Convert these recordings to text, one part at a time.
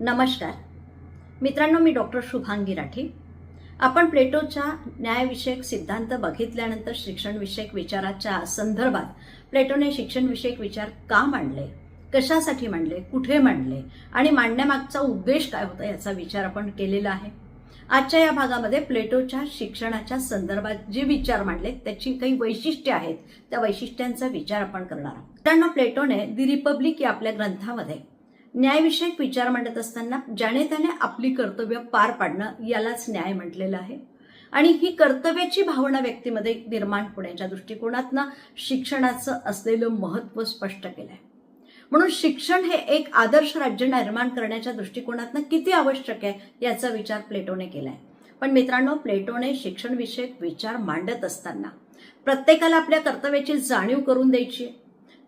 नमस्कार. मित्रांनो मी डॉक्टर शुभांगी राठी. आपण प्लेटोच्या न्यायविषयक सिद्धांत बघितल्यानंतर शिक्षणविषयक विचाराच्या संदर्भात प्लेटोने शिक्षणविषयक विचार का मांडले? कशासाठी मांडले? कुठे मांडले? आणि मांडण्यामागचा उद्देश काय होता याचा विचार आपण केलेला आहे. आजच्या या भागामध्ये प्लेटोच्या शिक्षणाच्या संदर्भात जे विचार मांडले त्याची काही वैशिष्ट्ये आहेत. त्या वैशिष्ट्यांचा विचार आपण करणार आहोत. मित्रांनो प्लेटोने दि रिपब्लिक या आपल्या ग्रंथामध्ये न्यायविषयक विचार मांडत असताना ज्याने त्याने आपली कर्तव्य पार पाडणं यालाच न्याय म्हटलेलं आहे. आणि ही कर्तव्याची भावना व्यक्तीमध्ये निर्माण होण्याच्या दृष्टिकोनातनं शिक्षणाचं असलेलं महत्त्व स्पष्ट केलंय. म्हणून शिक्षण हे एक आदर्श राज्य निर्माण करण्याच्या दृष्टिकोनातनं किती आवश्यक आहे याचा विचार प्लेटोने केलाय. पण मित्रांनो प्लेटोने शिक्षणविषयक विचार मांडत असताना प्रत्येकाला आपल्या कर्तव्याची जाणीव करून द्यायची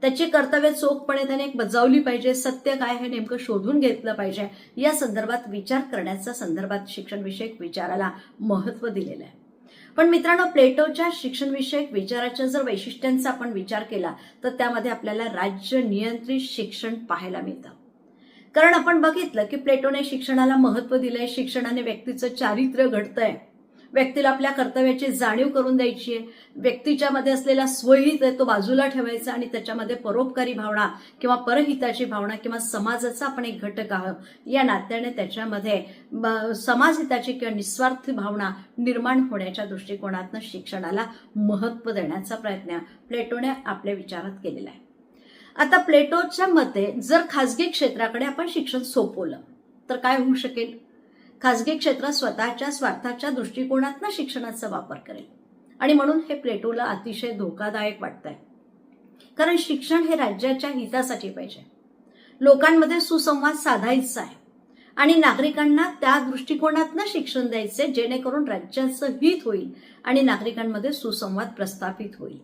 त्याची कर्तव्य चोखपणे त्याने बजावली पाहिजे सत्य काय हे नेमकं शोधून घेतलं पाहिजे या संदर्भात विचार करण्याच्या संदर्भात शिक्षणविषयक विचाराला महत्त्व दिलेलं आहे. पण मित्रांनो प्लेटोच्या शिक्षणविषयक विचाराच्या जर वैशिष्ट्यांचा आपण विचार केला तर त्यामध्ये आपल्याला राज्य नियंत्रित शिक्षण पाहायला मिळतं. कारण आपण बघितलं की प्लेटोने शिक्षणाला महत्त्व दिलंय शिक्षणाने व्यक्तीचं चारित्र्य घडतंय. व्यक्तीला आपल्या कर्तव्याची जाणीव करून द्यायची आहे. व्यक्तीच्यामध्ये असलेला स्वहित आहे तो बाजूला ठेवायचा आणि त्याच्यामध्ये परोपकारी भावना किंवा परहिताची भावना किंवा समाजाचा आपण एक घटक आहोत. या नात्याने त्याच्यामध्ये समाजहिताची किंवा निस्वार्थ भावना निर्माण होण्याच्या दृष्टिकोनातनं शिक्षणाला महत्त्व देण्याचा प्रयत्न प्लेटोने आपल्या विचारात केलेला आहे. आता प्लेटोच्या मते जर खाजगी क्षेत्राकडे आपण शिक्षण सोपवलं तर काय होऊ शकेल? खाजगी क्षेत्र स्वतःच्या स्वार्थाच्या दृष्टिकोनातनं शिक्षणाचा वापर करेल. आणि म्हणून हे प्लेटोला अतिशय धोकादायक वाटतंय. कारण शिक्षण हे राज्याच्या हितासाठी पाहिजे. लोकांमध्ये सुसंवाद साधायचा आहे. आणि नागरिकांना त्या दृष्टिकोनातनं शिक्षण द्यायचे जेणेकरून राज्याचं हित होईल आणि नागरिकांमध्ये सुसंवाद प्रस्थापित होईल.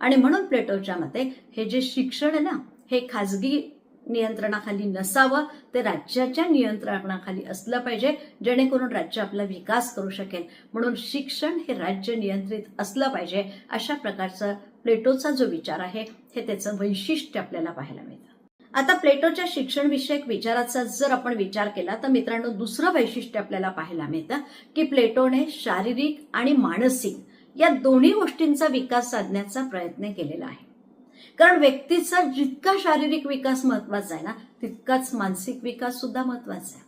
आणि म्हणून प्लेटोच्या मते हे जे शिक्षण आहे ना हे खाजगी नियंत्रणाखाली नसावं ते राज्याच्या नियंत्रणाखाली असलं पाहिजे जेणेकरून राज्य आपला विकास करू शकेल. म्हणून शिक्षण हे राज्य नियंत्रित असलं पाहिजे अशा प्रकारचा प्लेटोचा जो विचार आहे हे त्याचं वैशिष्ट्य आपल्याला पाहायला मिळतं. आता प्लेटोच्या शिक्षणविषयक विचाराचा जर आपण विचार केला तर मित्रांनो दुसरं वैशिष्ट्य आपल्याला पाहायला मिळतं की प्लेटोने शारीरिक आणि मानसिक या दोन्ही गोष्टींचा विकास साधण्याचा प्रयत्न केलेला आहे. कारण व्यक्तीचा जितका शारीरिक विकास महत्त्वाचा आहे ना तितकाच मानसिक विकास सुद्धा महत्त्वाचा आहे.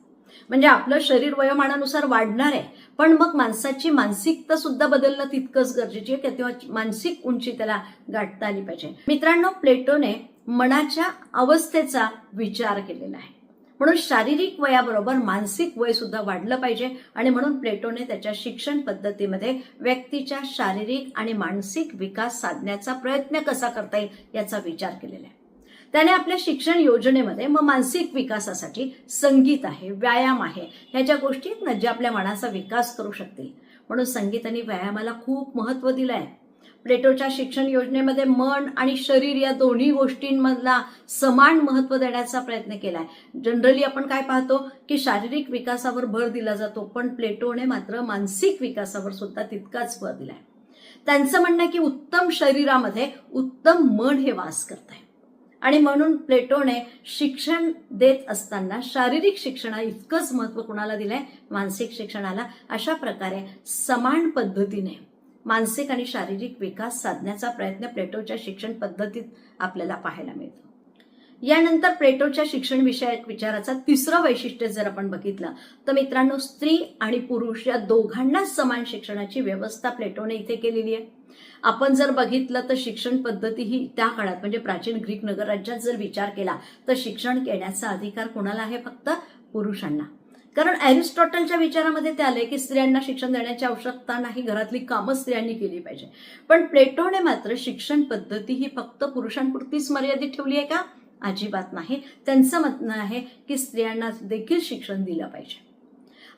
म्हणजे आपलं शरीर वयोमानानुसार वाढणार आहे पण मग माणसाची मानसिकता सुद्धा बदलणं तितकंच गरजेची आहे तेव्हा मानसिक उंची त्याला गाठता आली पाहिजे. मित्रांनो प्लेटोने मनाच्या अवस्थेचा विचार केलेला आहे. म्हणून शारीरिक वयाबरोबर मानसिक वय सुद्धा वाढलं पाहिजे. आणि म्हणून प्लेटोने त्याच्या शिक्षण पद्धतीमध्ये व्यक्तीच्या शारीरिक आणि मानसिक विकास साधण्याचा प्रयत्न कसा करता येईल याचा विचार केलेला आहे. त्याने आपल्या शिक्षण योजनेमध्ये मग मानसिक विकासासाठी संगीत आहे व्यायाम आहे ह्याच्या गोष्टी आहेत ना ज्या आपल्या मनाचा विकास करू शकतील. म्हणून संगीत आणि व्यायामाला खूप महत्त्व दिलं आहे प्लेटोच्या शिक्षण योजनेमध्ये मन आणि शरीर या दोन्ही गोष्टींमधला समान महत्त्व देण्याचा प्रयत्न केलाय. जनरली आपण काय पाहतो की शारीरिक विकासावर भर दिला जातो पण प्लेटोने मात्र मानसिक विकासावर सुद्धा तितकाच भर दिलाय. त्यांचं म्हणणं आहे की उत्तम शरीरामध्ये उत्तम मन हे वास करत आहे आणि म्हणून प्लेटोने शिक्षण देत असताना शारीरिक शिक्षणा इतकंच महत्त्व कुणाला दिलंय? मानसिक शिक्षणाला. अशा प्रकारे समान पद्धतीने मानसिक आणि शारीरिक विकास साधण्याचा प्रयत्न प्लेटोच्या शिक्षण पद्धतीत आपल्याला पाहायला मिळतो. यानंतर प्लेटोच्या शिक्षण विषयक विचाराचा तिसरं वैशिष्ट्य जर आपण बघितलं तर मित्रांनो स्त्री आणि पुरुष या दोघांना समान शिक्षणाची व्यवस्था प्लेटोने इथे केलेली आहे. आपण जर बघितलं तर शिक्षण पद्धती ही त्या काळात म्हणजे प्राचीन ग्रीक नगरराज्यात जर विचार केला तर शिक्षण घेण्याचा अधिकार कोणाला आहे? फक्त पुरुषांना. कारण अरिस्टॉटलच्या विचारामध्ये ते आले की स्त्रियांना शिक्षण देण्याची आवश्यकता नाही घरातली कामं स्त्रियांनी केली पाहिजे. पण प्लेटोने मात्र शिक्षण पद्धती ही फक्त पुरुषांपुरतीच मर्यादित ठेवली आहे का? अजिबात नाही. त्यांचं म्हणणं आहे की स्त्रियांना देखील शिक्षण दिलं पाहिजे.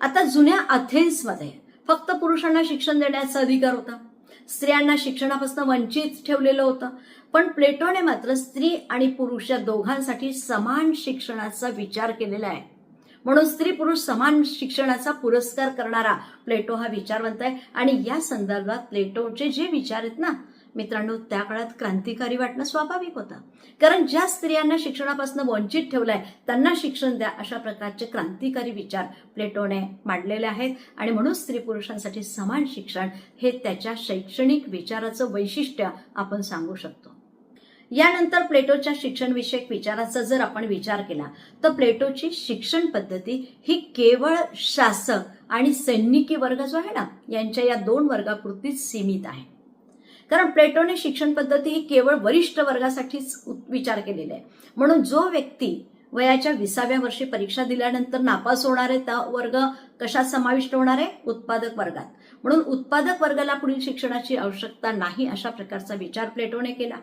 आता जुन्या अथेन्समध्ये फक्त पुरुषांना शिक्षण देण्याचा अधिकार होता. स्त्रियांना शिक्षणापासून वंचित ठेवलेलं होतं. पण प्लेटोने मात्र स्त्री आणि पुरुष या दोघांसाठी समान शिक्षणाचा विचार केलेला आहे. म्हणून स्त्री पुरुष समान शिक्षणाचा पुरस्कार करणारा प्लेटो हा विचारवंत आहे. आणि या संदर्भात प्लेटोचे जे विचार आहेत ना मित्रांनो त्या काळात क्रांतिकारी वाटणं स्वाभाविक होतं. कारण ज्या स्त्रियांना शिक्षणापासून वंचित ठेवलंय त्यांना शिक्षण द्या अशा प्रकारचे क्रांतिकारी विचार प्लेटोने मांडलेले आहेत. आणि म्हणून स्त्री पुरुषांसाठी समान शिक्षण हे त्याच्या शैक्षणिक विचाराचं वैशिष्ट्य आपण सांगू शकतो. यानंतर प्लेटोच्या शिक्षणविषयक विचाराचा जर आपण विचार केला तर प्लेटोची शिक्षण पद्धती ही केवळ शासक आणि सैनिकी वर्ग जो आहे ना यांच्या या दोन वर्गापुरतीच सीमित आहे. कारण प्लेटोने शिक्षण पद्धती ही केवळ वरिष्ठ वर्गासाठीच विचार केलेला आहे. म्हणून जो व्यक्ती वयाच्या विसाव्या वर्षी परीक्षा दिल्यानंतर नापास होणार आहे त्या वर्ग कशात समाविष्ट होणार आहे? उत्पादक वर्गात. म्हणून उत्पादक वर्गाला पुढील शिक्षणाची आवश्यकता नाही अशा प्रकारचा विचार प्लेटोने केला.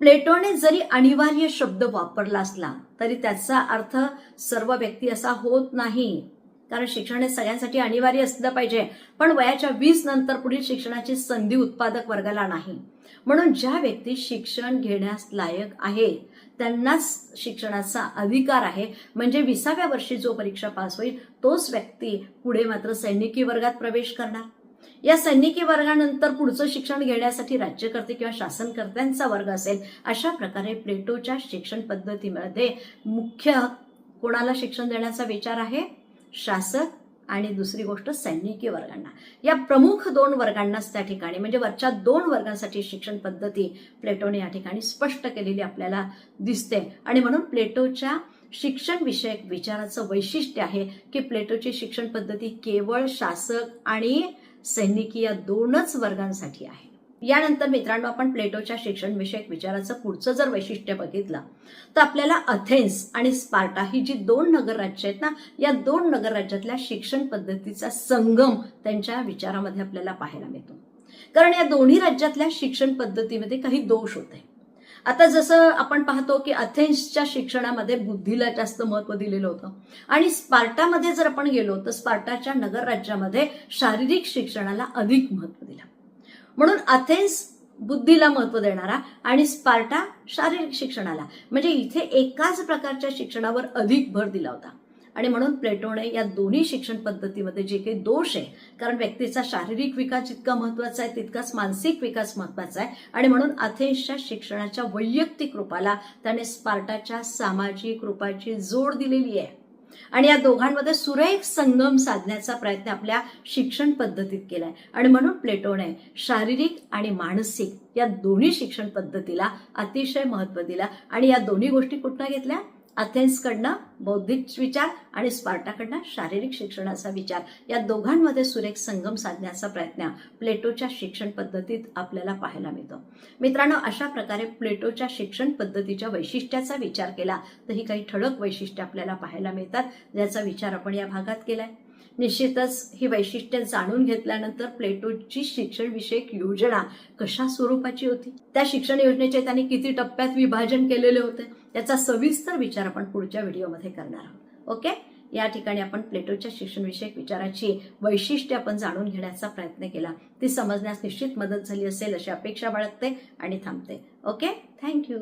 प्लेटोने जरी अनिवार्य शब्द वापरला असला तरी त्याचा अर्थ सर्व व्यक्ती असा होत नाही. कारण शिक्षण हे सगळ्यांसाठी अनिवार्य असलं पाहिजे. पण वयाच्या वीस नंतर पुढील शिक्षणाची संधी उत्पादक वर्गाला नाही. म्हणून ज्या व्यक्ती शिक्षण घेण्यास लायक आहे त्यांनाच शिक्षणाचा अधिकार आहे. म्हणजे विसाव्या वर्षी जो परीक्षा पास होईल तोच व्यक्ती पुढे मात्र सैनिकी वर्गात प्रवेश करणार. या सैनिकी वर्गानंतर पुढचं शिक्षण घेण्यासाठी राज्यकर्ते किंवा शासनकर्त्यांचा वर्ग असेल अशा प्रकारे प्लेटोच्या शिक्षण पद्धतीमध्ये मुख्य कोणाला शिक्षण देण्याचा विचार आहे? शासक आणि दुसरी गोष्ट सैनिकी वर्गांना. या प्रमुख दोन वर्गांनाच त्या ठिकाणी म्हणजे वरच्या दोन वर्गांसाठी शिक्षण पद्धती प्लेटोने या ठिकाणी स्पष्ट केलेली आपल्याला दिसते. आणि म्हणून प्लेटोच्या शिक्षण विषयक विचाराचं वैशिष्ट्य आहे की प्लेटोची शिक्षण पद्धती केवळ शासक आणि सैनिकी या दोनच वर्गांसाठी आहे. यानंतर मित्रांनो आपण प्लेटोच्या शिक्षण विषयक विचाराचं पुढचं जर वैशिष्ट्य बघितलं तर आपल्याला अथेन्स आणि स्पार्टा ही जी दोन नगरराज्य आहेत ना या दोन नगरराज्यातल्या शिक्षण पद्धतीचा संगम त्यांच्या विचारामध्ये आपल्याला पाहायला मिळतो. कारण या दोन्ही राज्यातल्या शिक्षण पद्धतीमध्ये काही दोष होते आता जसं आपण पाहतो की अथेन्सच्या शिक्षणामध्ये बुद्धीला जास्त महत्त्व दिलेलं होतं. आणि स्पार्टामध्ये जर आपण गेलो तर स्पार्टाच्या नगर राज्यामध्ये शारीरिक शिक्षणाला अधिक महत्त्व दिलं. म्हणून अथेन्स बुद्धीला महत्त्व देणारा आणि स्पार्टा शारीरिक शिक्षणाला म्हणजे इथे एकाच प्रकारच्या शिक्षणावर अधिक भर दिला होता. आणि म्हणून प्लेटोने या दोन्ही शिक्षण पद्धतीमध्ये जे काही दोष आहे कारण व्यक्तीचा शारीरिक विकास जितका महत्त्वाचा आहे तितकाच मानसिक विकास महत्त्वाचा आहे. आणि म्हणून अथेन्सच्या शिक्षणाच्या वैयक्तिक रूपाला त्याने स्पार्टाच्या सामाजिक रूपाची जोड दिलेली आहे. आणि या दोघांमध्ये सुरेख संगम साधण्याचा प्रयत्न आपल्या शिक्षण पद्धतीत केलाय. आणि म्हणून प्लेटोने शारीरिक आणि मानसिक या दोन्ही शिक्षण पद्धतीला अतिशय महत्त्व दिला. आणि या दोन्ही गोष्टी कुठनं घेतल्या? अथेन्सकडनं बौद्धिक विचार आणि स्पार्टाकडनं शारीरिक शिक्षणाचा विचार. या दोघांमध्ये सुरेख संगम साधण्याचा प्रयत्न प्लेटोच्या शिक्षण पद्धतीत आपल्याला पाहायला मिळतो. मित्रांनो अशा प्रकारे प्लेटोच्या शिक्षण पद्धतीच्या वैशिष्ट्याचा विचार केला तर ही काही ठळक वैशिष्ट्य आपल्याला पाहायला मिळतात ज्याचा विचार आपण या भागात केलाय. निश्चितच ही वैशिष्ट्ये जाणून घेतल्यानंतर प्लेटोची शिक्षण विषयक योजना कशा स्वरूपाची होती? त्या शिक्षण योजनेचे त्यांनी किती टप्प्यात विभाजन केलेले होते? त्याचा सविस्तर विचार आपण पुढच्या व्हिडिओमध्ये करणार आहोत. ओके? या ठिकाणी आपण प्लेटोच्या शिक्षणविषयक विचाराची वैशिष्ट्ये आपण जाणून घेण्याचा प्रयत्न केला. ती समजण्यास निश्चित मदत झाली असेल अशी अपेक्षा बाळगते आणि थांबते. ओके? Thank you.